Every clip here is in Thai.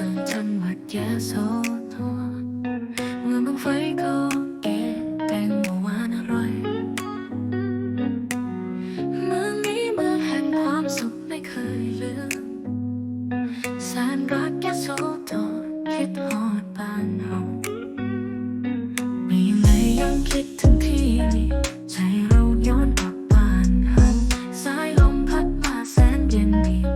ส่วนจังหวัดยะโสธรเมืองบางไฟก็เกแตงโมหวานอร่อยเมืองนี้เมืองแห่งความสุขไม่เคยลืมแสนรักยะโสธรคิดฮอดบ้านเฮามีไหมยังคิดถึงที่นี่ใจเราย้อนกลับบ้านเฮาสายลมพัดมาแสนเย็นดี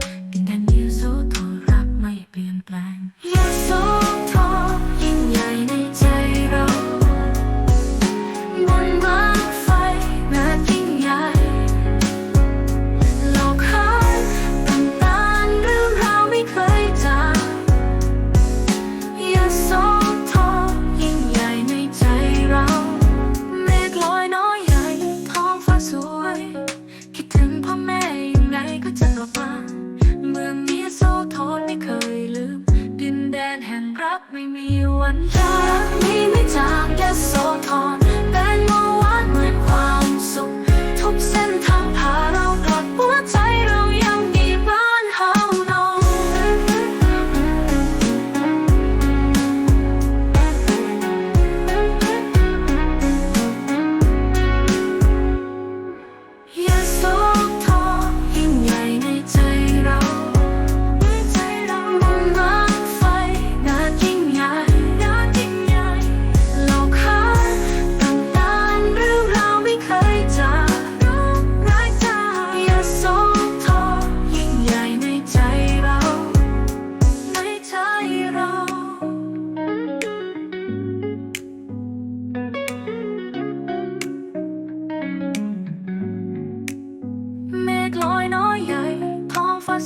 ไม่มีวันรักมีไม่จางยโ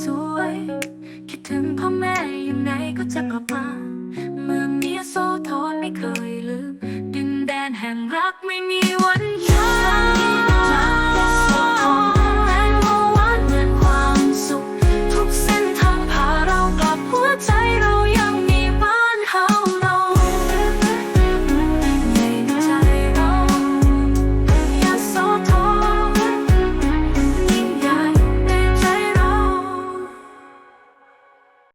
สวย คิดถึงพ่อแม่ยังไงก็จะกลับมา เมืองนี้โซทอนไม่เคยลืม ดินแดนแห่งรักไม่มีวัน